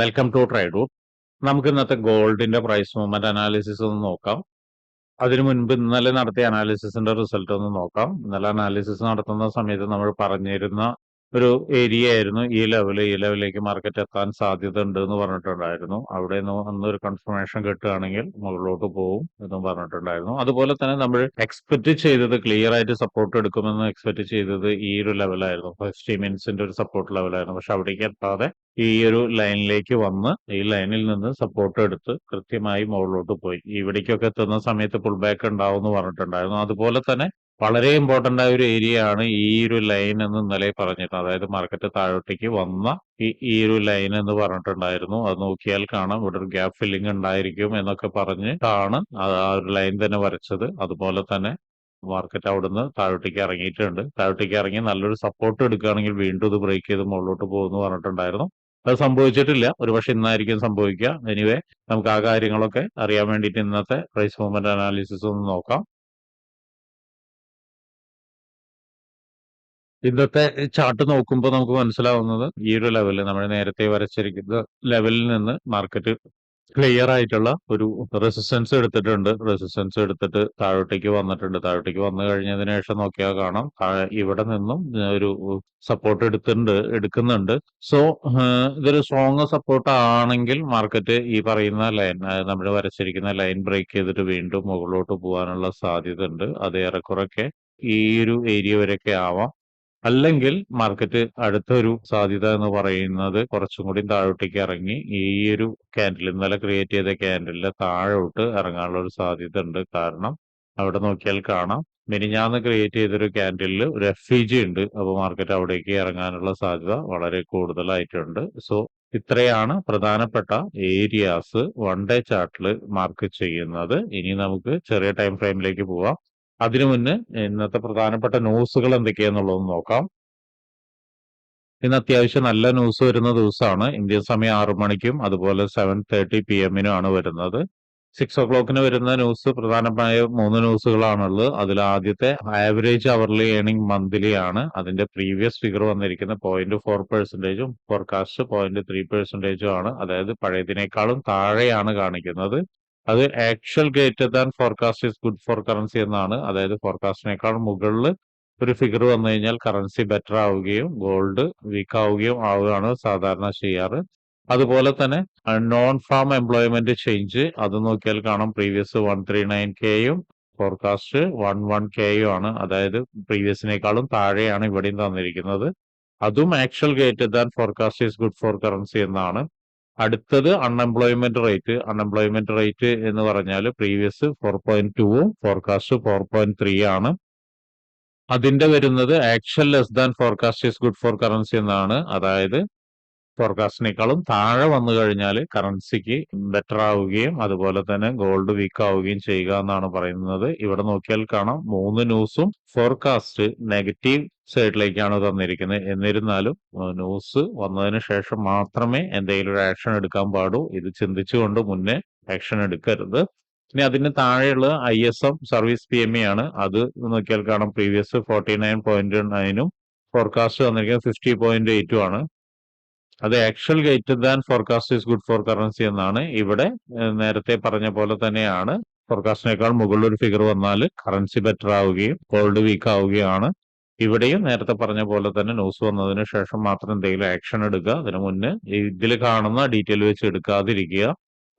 Welcome to trade നമുക്ക് ഇന്നത്തെ ഗോൾഡിന്റെ പ്രൈസ് മൂവ്മെന്റ് അനാലിസിസ് ഒന്ന് നോക്കാം. അതിനു മുൻപ് ഇന്നലെ നടത്തിയ അനാലിസിസിന്റെ റിസൾട്ട് ഒന്ന് നോക്കാം. ഇന്നലെ അനാലിസിസ് നടത്തുന്ന സമയത്ത് നമ്മൾ പറഞ്ഞിരുന്ന ഒരു ഏരിയ ആയിരുന്നു ഈ ലെവൽ ഈ ലെവലിലേക്ക് മാർക്കറ്റ് എത്താൻ സാധ്യത ഉണ്ട് എന്ന് പറഞ്ഞിട്ടുണ്ടായിരുന്നു. അവിടെ നിന്ന് അന്നൊരു കൺഫർമേഷൻ കിട്ടുകയാണെങ്കിൽ മുകളിലോട്ട് പോകും എന്നും പറഞ്ഞിട്ടുണ്ടായിരുന്നു. അതുപോലെ തന്നെ നമ്മൾ എക്സ്പെക്ട് ചെയ്തത് ക്ലിയർ ആയിട്ട് സപ്പോർട്ട് എടുക്കുമെന്ന് എക്സ്പെക്ട് ചെയ്തത് ഈ ഒരു ലെവലായിരുന്നു ഫസ്റ്റ് മിനിറ്റ്സിന്റെ ഒരു സപ്പോർട്ട് ലെവലായിരുന്നു പക്ഷെ അവിടേക്ക് എത്താതെ ഈ ഒരു ലൈനിലേക്ക് വന്ന് ഈ ലൈനിൽ നിന്ന് സപ്പോർട്ട് എടുത്ത് കൃത്യമായി മുകളിലോട്ട് പോയി. ഇവിടേക്കൊക്കെ എത്തുന്ന സമയത്ത് പുൾ ബാക്ക് ഉണ്ടാവും എന്ന് പറഞ്ഞിട്ടുണ്ടായിരുന്നു. അതുപോലെ തന്നെ വളരെ ഇമ്പോർട്ടന്റ് ആയ ഒരു ഏരിയ ആണ് ഈ ഒരു ലൈൻ എന്ന് ഇന്നലെ പറഞ്ഞിരുന്നത് അതായത് മാർക്കറ്റ് താഴോട്ടേക്ക് വന്ന ഈ ഈ ഒരു ലൈൻ എന്ന് പറഞ്ഞിട്ടുണ്ടായിരുന്നു. അത് നോക്കിയാൽ കാണാം. ഇവിടെ ഒരു ഗ്യാപ്പ് ഫില്ലിംഗ് ഉണ്ടായിരിക്കും എന്നൊക്കെ പറഞ്ഞിട്ടാണ് ആ ഒരു ലൈൻ തന്നെ വരച്ചത്. അതുപോലെ തന്നെ മാർക്കറ്റ് അവിടുന്ന് താഴോട്ടേക്ക് ഇറങ്ങിയിട്ടുണ്ട്. താഴോട്ടേക്ക് ഇറങ്ങി നല്ലൊരു സപ്പോർട്ട് എടുക്കുകയാണെങ്കിൽ വീണ്ടും ഇത് ബ്രേക്ക് ചെയ്ത് മുകളിലോട്ട് പോകുമെന്ന് പറഞ്ഞിട്ടുണ്ടായിരുന്നു. അത് സംഭവിച്ചിട്ടില്ല. ഒരുപക്ഷെ ഇന്നായിരിക്കും സംഭവിക്കുക. എനിവേ നമുക്ക് ആ കാര്യങ്ങളൊക്കെ അറിയാൻ വേണ്ടിയിട്ട് ഇന്നത്തെ പ്രൈസ് മൂവ്മെന്റ് അനാലിസിസ് ഒന്ന് നോക്കാം. ഇന്നത്തെ ചാർട്ട് നോക്കുമ്പോൾ നമുക്ക് മനസ്സിലാവുന്നത് ഈ ഒരു ലെവലിൽ നമ്മൾ നേരത്തെ വരച്ചിരിക്കുന്ന ലെവലിൽ നിന്ന് മാർക്കറ്റ് ക്ലിയർ ആയിട്ടുള്ള ഒരു റെസിസ്റ്റൻസ് എടുത്തിട്ടുണ്ട്. റെസിസ്റ്റൻസ് എടുത്തിട്ട് താഴോട്ടേക്ക് വന്നിട്ടുണ്ട്. താഴോട്ടേക്ക് വന്നു കഴിഞ്ഞതിന് ശേഷം നോക്കിയാൽ കാണാം. ഇവിടെ നിന്നും ഒരു സപ്പോർട്ട് എടുത്തിട്ടുണ്ട് എടുക്കുന്നുണ്ട്. സോ ഇതൊരു സ്ട്രോങ് സപ്പോർട്ട് ആണെങ്കിൽ മാർക്കറ്റ് ഈ പറയുന്ന ലൈൻ നമ്മൾ വരച്ചിരിക്കുന്ന ലൈൻ ബ്രേക്ക് ചെയ്തിട്ട് വീണ്ടും മുകളിലോട്ട് പോകാനുള്ള സാധ്യത ഉണ്ട് അത് ഏറെക്കുറൊക്കെ ഈ ഒരു ഏരിയ വരെയൊക്കെ ആവാം. അല്ലെങ്കിൽ മാർക്കറ്റ് അടുത്തൊരു സാധ്യത എന്ന് പറയുന്നത് കുറച്ചും കൂടി താഴോട്ടേക്ക് ഇറങ്ങി ഈ ഒരു ക്യാൻഡിൽ ഇന്നലെ ക്രിയേറ്റ് ചെയ്ത ക്യാൻഡിലിന്റെ താഴോട്ട് ഇറങ്ങാനുള്ള ഒരു സാധ്യത ഉണ്ട്. കാരണം അവിടെ നോക്കിയാൽ കാണാം. മിനിഞ്ഞാന്ന് ക്രിയേറ്റ് ചെയ്തൊരു ക്യാൻഡിലിൽ ഒരു എഫ് ഇ ജി ഉണ്ട്. അപ്പോൾ മാർക്കറ്റ് അവിടേക്ക് ഇറങ്ങാനുള്ള സാധ്യത വളരെ കൂടുതലായിട്ടുണ്ട്. സോ ഇത്രയാണ് പ്രധാനപ്പെട്ട ഏരിയാസ് വൺ ഡേ ചാർട്ടിൽ മാർക്ക് ചെയ്യുന്നത്. ഇനി നമുക്ക് ചെറിയ ടൈം ഫ്രെയിമിലേക്ക് പോവാം. അതിനു മുന്നേ ഇന്നത്തെ പ്രധാനപ്പെട്ട ന്യൂസുകൾ എന്തൊക്കെയാന്നുള്ളത് നോക്കാം. ഇന്ന് അത്യാവശ്യം നല്ല ന്യൂസ് വരുന്ന ദിവസമാണ്. ഇന്ത്യൻ സമയം ആറു മണിക്കും അതുപോലെ സെവൻ തേർട്ടി പി എമ്മിനും ആണ് വരുന്നത്. സിക്സ് ഒ ക്ലോക്കിന് വരുന്ന ന്യൂസ് പ്രധാനമായ മൂന്ന് ന്യൂസുകളാണുള്ളത്. അതിൽ ആദ്യത്തെ ആവറേജ് അവർലി ഏണിംഗ് മന്ത്ലി ആണ്. അതിന്റെ പ്രീവിയസ് ഫിഗർ വന്നിരിക്കുന്ന പോയിന്റ് ഫോർ പെർസെന്റേജും ഫോർകാസ്റ്റ് പോയിന്റ് ത്രീ പെർസെന്റേജും ആണ്. അതായത് പഴയതിനേക്കാളും താഴെയാണ് കാണിക്കുന്നത്. അത് actual greater than forecast is good for currency എന്നാണ്. അതായത് ഫോർകാസ്റ്റിനേക്കാൾ മുകളിൽ ഒരു ഫിഗർ വന്നു കഴിഞ്ഞാൽ കറൻസി ബെറ്റർ ആവുകയും ഗോൾഡ് വീക്ക് ആവുകയും ആവുകയാണ് സാധാരണ ചെയ്യാറ്. അതുപോലെ തന്നെ നോൺ ഫാം എംപ്ലോയ്മെന്റ് ചേഞ്ച് അത് നോക്കിയാൽ കാണാം. പ്രീവിയസ് വൺ ത്രീ നയൻ കെയും ഫോർകാസ്റ്റ് വൺ വൺ കെയും ആണ് അതായത് പ്രീവിയസിനേക്കാളും താഴെയാണ് ഇവിടെയും തന്നിരിക്കുന്നത്. അതും actual greater than forecast is good for currency എന്നാണ്. അടുത്തത് അൺഎംപ്ലോയ്മെന്റ് റേറ്റ് അൺഎംപ്ലോയ്മെന്റ് റേറ്റ് എന്ന് പറഞ്ഞാൽ പ്രീവിയസ് ഫോർ പോയിന്റ് ടുവും ഫോർകാസ്റ്റ് ഫോർ പോയിന്റ് ത്രീ ആണ്. അതിന്റെ വരുന്നത് actual less than forecast is good for currency എന്നാണ്. അതായത് ഫോർകാസ്റ്റിനേക്കാളും താഴെ വന്നു കഴിഞ്ഞാൽ കറൻസിക്ക് ബെറ്റർ ആവുകയും അതുപോലെ തന്നെ ഗോൾഡ് വീക്ക് ആവുകയും ചെയ്യുക എന്നാണ് പറയുന്നത്. ഇവിടെ നോക്കിയാൽ കാണാം മൂന്ന് ന്യൂസും ഫോർകാസ്റ്റ് നെഗറ്റീവ് സൈഡിലേക്കാണ് തന്നിരിക്കുന്നത്. എന്നിരുന്നാലും ന്യൂസ് വന്നതിന് ശേഷം മാത്രമേ എന്തെങ്കിലും ഒരു ആക്ഷൻ എടുക്കാൻ പാടൂ. ഇത് ചിന്തിച്ചുകൊണ്ട് മുന്നേ ആക്ഷൻ എടുക്കരുത്. ഇനി അതിന് താഴെയുള്ള I S M service P M I ആണ്. അത് നോക്കിയാൽ കാണാം പ്രീവിയസ് ഫോർട്ടി നയൻ പോയിന്റ് നയനും ഫോർകാസ്റ്റ് വന്നിരിക്കുന്നത് ഫിഫ്റ്റി പോയിന്റ് എയ്റ്റും ആണ്. അത് actual greater than forecast is good for currency എന്നാണ് ഇവിടെ നേരത്തെ പറഞ്ഞ പോലെ തന്നെയാണ്. ഫോർകാസ്റ്റിനേക്കാൾ മുകളിൽ ഒരു ഫിഗർ വന്നാൽ കറൻസി ബെറ്റർ ആവുകയും ഗോൾഡ് വീക്ക് ആവുകയാണ്. ഇവിടെയും നേരത്തെ പറഞ്ഞ പോലെ തന്നെ ന്യൂസ് വന്നതിന് ശേഷം മാത്രം എന്തെങ്കിലും ആക്ഷൻ എടുക്കുക. അതിനു മുന്നേ ഇതിൽ കാണുന്ന ഡീറ്റെയിൽ വെച്ച് എടുക്കാതിരിക്കുക.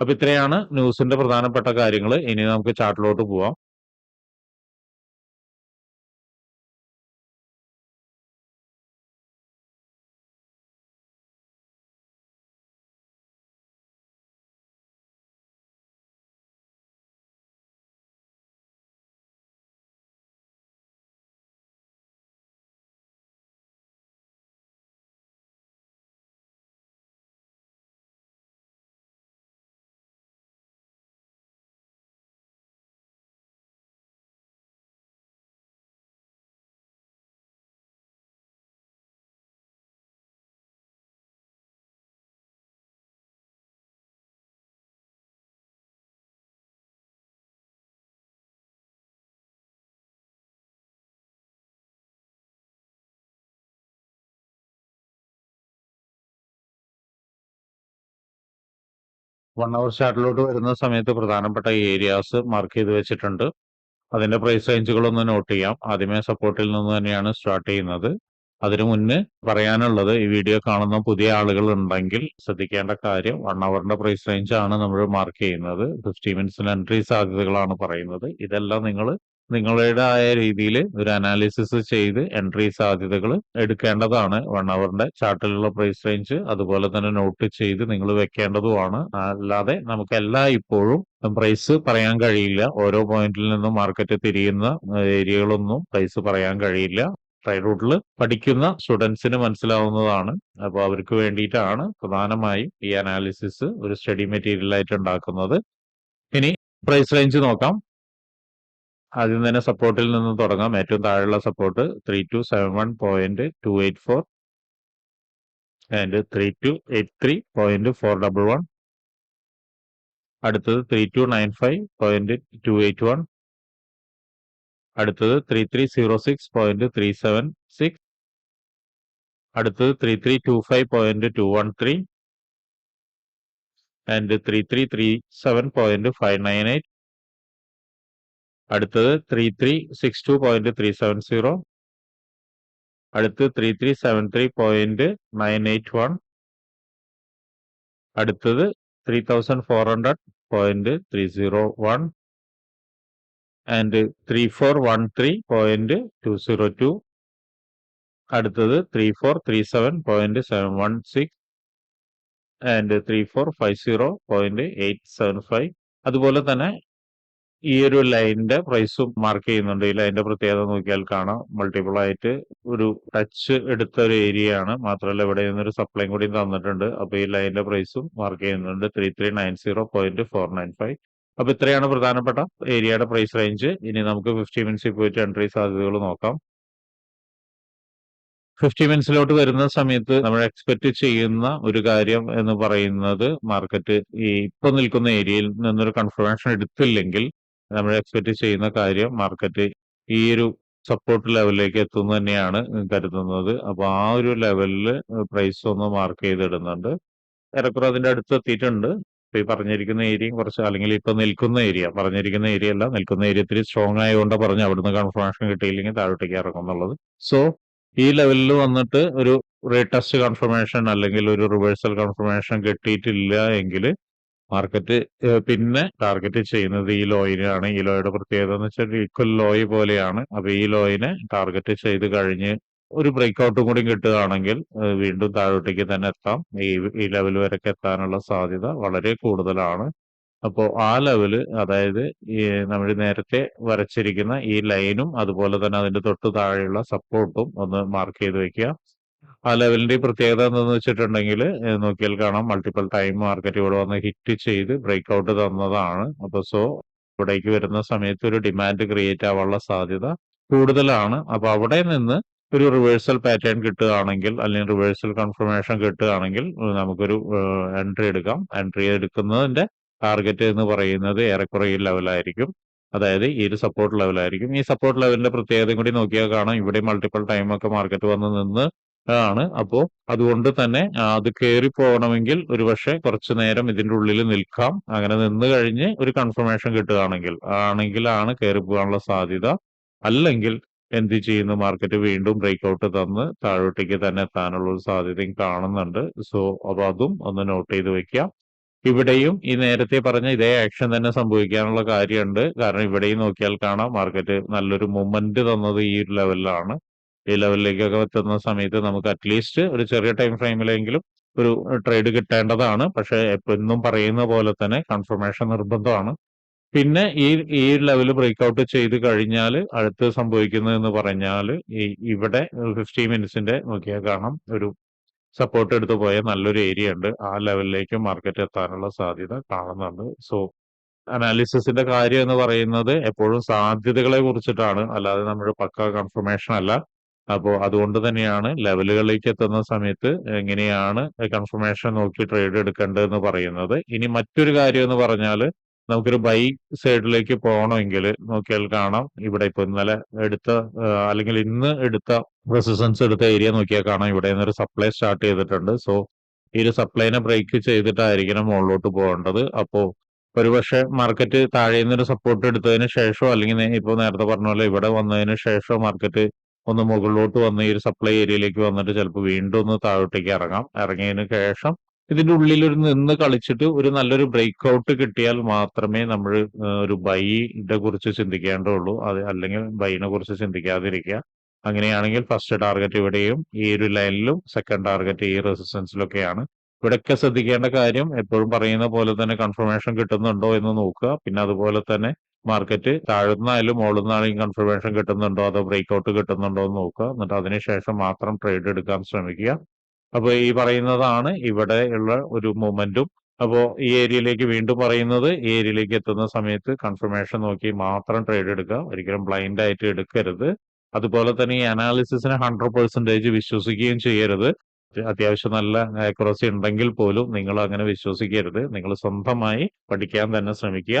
അപ്പൊ ഇത്രയാണ് ന്യൂസിന്റെ പ്രധാനപ്പെട്ട കാര്യങ്ങൾ ഇനി നമുക്ക് ചാർട്ടിലോട്ട് പോവാം. വൺ അവർ ചാർട്ടിലോട്ട് വരുന്ന സമയത്ത് പ്രധാനപ്പെട്ട ഏരിയാസ് മാർക്ക് ചെയ്ത് വെച്ചിട്ടുണ്ട്. അതിന്റെ പ്രൈസ് റേഞ്ചുകളൊന്ന് നോട്ട് ചെയ്യാം. ആദ്യമേ സപ്പോർട്ടിൽ നിന്ന് തന്നെയാണ് സ്റ്റാർട്ട് ചെയ്യുന്നത്. അതിനു മുന്നേ പറയാനുള്ളത് ഈ വീഡിയോ കാണുന്ന പുതിയ ആളുകൾ ഉണ്ടെങ്കിൽ ശ്രദ്ധിക്കേണ്ട കാര്യം വൺ അവറിന്റെ പ്രൈസ് റേഞ്ച് ആണ് നമ്മൾ മാർക്ക് ചെയ്യുന്നത്. ഫിഫ്റ്റി മിനിറ്റ്സിന് എൻട്രി സാധ്യതകളാണ് പറയുന്നത്. ഇതെല്ലാം നിങ്ങൾ നിങ്ങളുടേതായ രീതിയിൽ ഒരു അനാലിസിസ് ചെയ്ത് എൻട്രി സാധ്യതകൾ എടുക്കേണ്ടതാണ്. വൺ അവറിന്റെ ചാർട്ടിലുള്ള പ്രൈസ് റേഞ്ച് അതുപോലെ തന്നെ നോട്ട് ചെയ്ത് നിങ്ങൾ വെക്കേണ്ടതുമാണ്. അല്ലാതെ നമുക്ക് എല്ലാ ഇപ്പോഴും പ്രൈസ് പറയാൻ കഴിയില്ല. ഓരോ പോയിന്റിൽ നിന്നും മാർക്കറ്റ് തിരിയുന്ന ഏരിയകളൊന്നും പ്രൈസ് പറയാൻ കഴിയില്ല. ട്രൈ റൂട്ടിൽ പഠിക്കുന്ന സ്റ്റുഡൻസിന് മനസ്സിലാവുന്നതാണ്. അപ്പോൾ അവർക്ക് വേണ്ടിയിട്ടാണ് പ്രധാനമായും ഈ അനാലിസിസ് ഒരു സ്റ്റഡി മെറ്റീരിയൽ ആയിട്ട് ഉണ്ടാക്കുന്നത്. ഇനി പ്രൈസ് റേഞ്ച് നോക്കാം. ആദ്യം തന്നെ സപ്പോർട്ടിൽ നിന്ന് തുടങ്ങാം. ഏറ്റവും താഴെയുള്ള support three two seven one point two eight four and three two eight three point four double one അടുത്തത് three two nine five point two eight one അടുത്തത് three three zero six point three seven six അടുത്തത് three three two five point two one three and three three three seven point five nine eight അടുത്തത് three three six two point three seven zero അടുത്ത് three three seven three point nine eight one അടുത്തത് three thousand four hundred point three zero one and three four one three point two zero two അടുത്തത് three four three seven point seven one six and three four five zero point eight seven five അതുപോലെ തന്നെ ഈ ഒരു ലൈനിന്റെ പ്രൈസും mark ചെയ്യുന്നുണ്ട്. ഈ ലൈനിന്റെ പ്രത്യേകത നോക്കിയാൽ കാണാം. മൾട്ടിപ്പിൾ ആയിട്ട് ഒരു ടച്ച് എടുത്ത ഒരു ഏരിയ ആണ്. മാത്രമല്ല ഇവിടെ നിന്നൊരു സപ്ലൈയും കൂടി തന്നിട്ടുണ്ട്. അപ്പൊ ഈ ലൈനിന്റെ പ്രൈസും മാർക്ക് ചെയ്യുന്നുണ്ട്. Three three nine zero point four nine five അപ്പൊ ഇത്രയാണ് പ്രധാനപ്പെട്ട ഏരിയയുടെ പ്രൈസ് റേഞ്ച് ഇനി നമുക്ക് ഫിഫ്റ്റി മിനിറ്റ്സിൽ പോയിട്ട് എൻട്രി സാധ്യതകൾ നോക്കാം. ഫിഫ്റ്റി മിനിറ്റ്സിലോട്ട് വരുന്ന സമയത്ത് നമ്മൾ എക്സ്പെക്ട് ചെയ്യുന്ന ഒരു കാര്യം എന്ന് പറയുന്നത് മാർക്കറ്റ് ഈ ഇപ്പൊ നിൽക്കുന്ന ഏരിയയിൽ നിന്നൊരു കൺഫർമേഷൻ എടുത്തില്ലെങ്കിൽ നമ്മൾ എക്സ്പെക്ട് ചെയ്യുന്ന കാര്യം മാർക്കറ്റ് ഈ ഒരു സപ്പോർട്ട് ലെവലിലേക്ക് എത്തുന്നു തന്നെയാണ് കരുതുന്നത്. അപ്പൊ ആ ഒരു ലെവലിൽ പ്രൈസ് ഒന്ന് മാർക്ക് ചെയ്തിടുന്നുണ്ട്. ഏറെക്കുറെ അതിന്റെ അടുത്ത് എത്തിയിട്ടുണ്ട്. ഇപ്പൊ ഈ പറഞ്ഞിരിക്കുന്ന ഏരിയയും കുറച്ച് അല്ലെങ്കിൽ ഇപ്പൊ നിൽക്കുന്ന ഏരിയ പറഞ്ഞിരിക്കുന്ന ഏരിയ അല്ല നിൽക്കുന്ന ഏരിയ ഇത്തിരി സ്ട്രോങ് ആയതുകൊണ്ട് പറഞ്ഞു അവിടുന്ന് കൺഫർമേഷൻ കിട്ടിയില്ലെങ്കിൽ താഴോട്ടേക്ക് ഇറങ്ങും എന്നുള്ളത്. സോ ഈ ലെവലിൽ വന്നിട്ട് ഒരു റീടെസ്റ്റ് കൺഫർമേഷൻ അല്ലെങ്കിൽ ഒരു റിവേഴ്സൽ കൺഫർമേഷൻ കിട്ടിയിട്ടില്ല എങ്കിൽ മാർക്കറ്റ് പിന്നെ ടാർഗറ്റ് ചെയ്യുന്നത് ഈ ലോയിനാണ്. ഈ ലോയുടെ പ്രത്യേകത എന്ന് വെച്ചാൽ ഈക്വൽ ലോയി പോലെയാണ്. അപ്പൊ ഈ ലോയിനെ ടാർഗറ്റ് ചെയ്ത് കഴിഞ്ഞ് ഒരു ബ്രേക്ക് ഔട്ടും കൂടി കിട്ടുകയാണെങ്കിൽ വീണ്ടും താഴോട്ടേക്ക് തന്നെ എത്താം. ഈ ഈ ലെവൽ വരെയൊക്കെ എത്താനുള്ള സാധ്യത വളരെ കൂടുതലാണ്. അപ്പോൾ ആ ലെവൽ അതായത് ഈ നമ്മൾ നേരത്തെ വരച്ചിരിക്കുന്ന ഈ ലൈനും അതുപോലെ തന്നെ അതിന്റെ തൊട്ട് താഴെയുള്ള സപ്പോർട്ടും ഒന്ന് മാർക്ക് ചെയ്ത് വെക്കുക. ആ ലെവലിന്റെ പ്രത്യേകത എന്തെന്ന് വെച്ചിട്ടുണ്ടെങ്കിൽ നോക്കിയാൽ കാണാം. മൾട്ടിപ്പിൾ ടൈം മാർക്കറ്റ് ഇവിടെ വന്ന് ഹിറ്റ് ചെയ്ത് ബ്രേക്ക് ഔട്ട് തന്നതാണ്. അപ്പൊ സോ ഇവിടേക്ക് വരുന്ന സമയത്ത് ഒരു ഡിമാൻഡ് ക്രിയേറ്റ് ആവാനുള്ള സാധ്യത കൂടുതലാണ്. അപ്പൊ അവിടെ നിന്ന് ഒരു റിവേഴ്സൽ പാറ്റേൺ കിട്ടുകയാണെങ്കിൽ അല്ലെങ്കിൽ റിവേഴ്സൽ കൺഫർമേഷൻ കിട്ടുകയാണെങ്കിൽ നമുക്കൊരു എൻട്രി എടുക്കാം. എൻട്രി എടുക്കുന്നതിന്റെ ടാർഗറ്റ് എന്ന് പറയുന്നത് ഏറെക്കുറെ ഈ ലെവലായിരിക്കും അതായത് ഈ ഒരു സപ്പോർട്ട് ലെവലായിരിക്കും ഈ സപ്പോർട്ട് ലെവലിന്റെ പ്രത്യേകതയും കൂടി നോക്കിയാൽ കാണാം. ഇവിടെ മൾട്ടിപ്പിൾ ടൈം ഒക്കെ മാർക്കറ്റ് വന്ന് നിന്ന് ആണ്. അപ്പോ അതുകൊണ്ട് തന്നെ അത് കയറി പോകണമെങ്കിൽ ഒരുപക്ഷെ കുറച്ചു നേരം ഇതിന്റെ ഉള്ളിൽ നിൽക്കാം. അങ്ങനെ നിന്ന് കഴിഞ്ഞ് ഒരു കൺഫർമേഷൻ കിട്ടുകയാണെങ്കിൽ ആണെങ്കിലാണ് കയറി പോകാനുള്ള സാധ്യത. അല്ലെങ്കിൽ എന്ത് ചെയ്യുന്നു മാർക്കറ്റ് വീണ്ടും ബ്രേക്ക് ഔട്ട് തന്ന് താഴോട്ടേക്ക് തന്നെ എത്താനുള്ള ഒരു സാധ്യതയും കാണുന്നുണ്ട്. സോ അപ്പൊ അതും ഒന്ന് നോട്ട് ചെയ്ത് വെക്കാം ഇവിടെയും ഈ നേരത്തെ പറഞ്ഞ ഇതേ ആക്ഷൻ തന്നെ സംഭവിക്കാനുള്ള കാര്യമുണ്ട്. കാരണം ഇവിടെയും നോക്കിയാൽ കാണാം മാർക്കറ്റ് നല്ലൊരു മൂവ്മെന്റ് തന്നത് ഈ ലെവലിലാണ് ഈ ലെവലിലേക്കൊക്കെ എത്തുന്ന സമയത്ത് നമുക്ക് അറ്റ്ലീസ്റ്റ് ഒരു ചെറിയ ടൈം ഫ്രെയിമിലെങ്കിലും ഒരു ട്രേഡ് കിട്ടേണ്ടതാണ്. പക്ഷെ എന്നും പറയുന്ന പോലെ തന്നെ കൺഫർമേഷൻ നിർബന്ധമാണ്. പിന്നെ ഈ ഈ ലെവൽ ബ്രേക്ക് ഔട്ട് ചെയ്ത് കഴിഞ്ഞാൽ അടുത്ത് സംഭവിക്കുന്നത് എന്ന് പറഞ്ഞാൽ ഈ ഇവിടെ ഫിഫ്റ്റി മിനിറ്റ്സിന്റെ നോക്കിയാൽ കാണാം. ഒരു സപ്പോർട്ട് എടുത്തു പോയ നല്ലൊരു ഏരിയ ഉണ്ട്. ആ ലെവലിലേക്ക് മാർക്കറ്റ് എത്താനുള്ള സാധ്യത കാണുന്നുണ്ട്. സോ അനാലിസിസിന്റെ കാര്യം എന്ന് പറയുന്നത് എപ്പോഴും സാധ്യതകളെ കുറിച്ചിട്ടാണ്. അല്ലാതെ നമ്മൾ പക്ക കൺഫർമേഷൻ അല്ല. അപ്പോൾ അതുകൊണ്ട് തന്നെയാണ് ലെവലുകളിലേക്ക് എത്തുന്ന സമയത്ത് എങ്ങനെയാണ് കൺഫർമേഷൻ നോക്കി ട്രേഡ് എടുക്കേണ്ടതെന്ന് പറയുന്നത്. ഇനി മറ്റൊരു കാര്യം എന്ന് പറഞ്ഞാൽ നമുക്കൊരു ബൈ സൈഡിലേക്ക് പോകണമെങ്കിൽ നോക്കിയാൽ കാണാം. ഇവിടെ ഇപ്പൊ ഇന്നലെ എടുത്ത അല്ലെങ്കിൽ ഇന്ന് എടുത്ത റെസിസ്റ്റൻസ് എടുത്ത ഏരിയ നോക്കിയാൽ കാണാം. ഇവിടെ നിന്നൊരു സപ്ലൈ സ്റ്റാർട്ട് ചെയ്തിട്ടുണ്ട്. സോ ഈ ഒരു സപ്ലൈനെ ബ്രേക്ക് ചെയ്തിട്ടായിരിക്കണം മുകളിലോട്ട് പോകേണ്ടത്. അപ്പോൾ ഒരുപക്ഷെ മാർക്കറ്റ് താഴെ നിന്നൊരു സപ്പോർട്ട് എടുത്തതിന് ശേഷമോ അല്ലെങ്കിൽ ഇപ്പോൾ നേരത്തെ പറഞ്ഞ പോലെ ഇവിടെ വന്നതിന് ശേഷം മാർക്കറ്റ് ഒന്ന് മുകളിലോട്ട് വന്ന് ഈ ഒരു സപ്ലൈ ഏരിയയിലേക്ക് വന്നിട്ട് ചിലപ്പോൾ വീണ്ടും ഒന്ന് താഴോട്ടേക്ക് ഇറങ്ങാം. ഇറങ്ങിയതിന് ശേഷം ഇതിന്റെ ഉള്ളിൽ ഒരു നിന്ന് കളിച്ചിട്ട് ഒരു നല്ലൊരു ബ്രേക്ക് ഔട്ട് കിട്ടിയാൽ മാത്രമേ നമ്മൾ ഒരു ബൈയുടെ കുറിച്ച് ചിന്തിക്കേണ്ടുള്ളൂ അത് അല്ലെങ്കിൽ ബൈനെ കുറിച്ച് ചിന്തിക്കാതിരിക്കുക. അങ്ങനെയാണെങ്കിൽ ഫസ്റ്റ് ടാർഗറ്റ് ഇവിടെയും ഈ ഒരു ലൈനിലും സെക്കൻഡ് ടാർഗറ്റ് ഈ റെസിസ്റ്റൻസിലൊക്കെയാണ് ഇവിടെയൊക്കെ ശ്രദ്ധിക്കേണ്ട കാര്യം എപ്പോഴും പറയുന്ന പോലെ തന്നെ കൺഫർമേഷൻ കിട്ടുന്നുണ്ടോ എന്ന് നോക്കുക. പിന്നെ അതുപോലെ തന്നെ മാർക്കറ്റ് താഴ്ന്നായാലും മുകളിൽ കൺഫർമേഷൻ കിട്ടുന്നുണ്ടോ അതോ ബ്രേക്ക് ഔട്ട് കിട്ടുന്നുണ്ടോ എന്ന് നോക്കുക. എന്നിട്ട് അതിനുശേഷം മാത്രം ട്രേഡ് എടുക്കാൻ ശ്രമിക്കുക. അപ്പോൾ ഈ പറയുന്നതാണ് ഇവിടെ ഉള്ള ഒരു മൂവ്മെന്റും അപ്പോൾ ഈ ഏരിയയിലേക്ക് വീണ്ടും പറയുന്നത് ഈ ഏരിയയിലേക്ക് എത്തുന്ന സമയത്ത് കൺഫർമേഷൻ നോക്കി മാത്രം ട്രേഡ് എടുക്കുക. ഒരിക്കലും ബ്ലൈൻഡ് ആയിട്ട് എടുക്കരുത്. അതുപോലെ തന്നെ ഈ അനാലിസിസിനെ ഹൺഡ്രഡ് പെർസെന്റേജ് വിശ്വസിക്കുകയും ചെയ്യരുത്. അത്യാവശ്യം നല്ല ആക്യുറസി ഉണ്ടെങ്കിൽ പോലും നിങ്ങൾ അങ്ങനെ വിശ്വസിക്കരുത്. നിങ്ങൾ സ്വന്തമായി പഠിക്കാൻ തന്നെ ശ്രമിക്കുക.